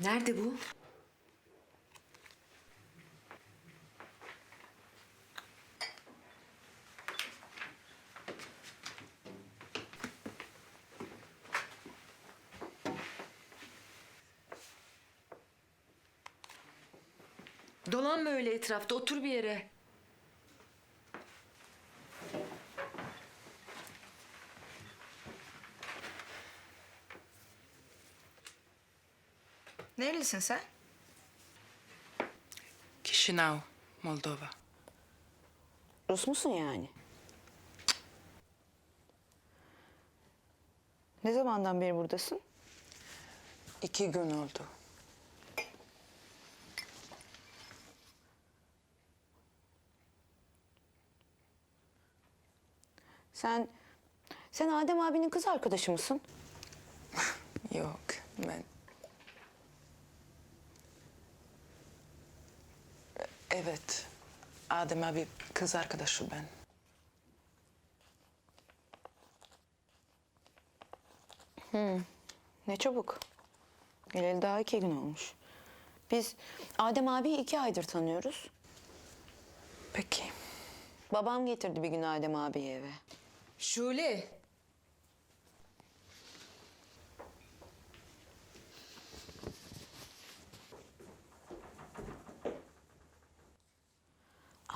Nerede bu? Dolanma öyle etrafta. Otur bir yere. Nerelisin sen? Chisinau, Moldova. Rus musun yani? Ne zamandan beri buradasın? İki gün oldu. Sen sen Adem abinin kız arkadaşı mısın? Yok, ben... Evet, Adem abi kız arkadaşı ben. Ne çabuk. Geleli daha iki gün olmuş. Biz Adem abiyi iki aydır tanıyoruz. Peki. Babam getirdi bir gün Adem abiyi eve. Şule.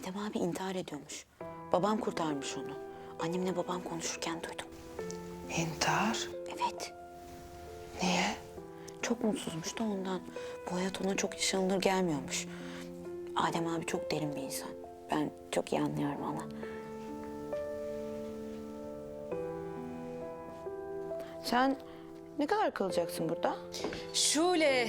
Adem abi intihar ediyormuş. Babam kurtarmış onu. Annemle babam konuşurken duydum. İntihar? Evet. Niye? Çok mutsuzmuş da ondan. Bu hayat ona çok yaşanılır gelmiyormuş. Adem abi çok derin bir insan. Ben çok iyi anlıyorum onu. Sen ne kadar kalacaksın burada? Şule.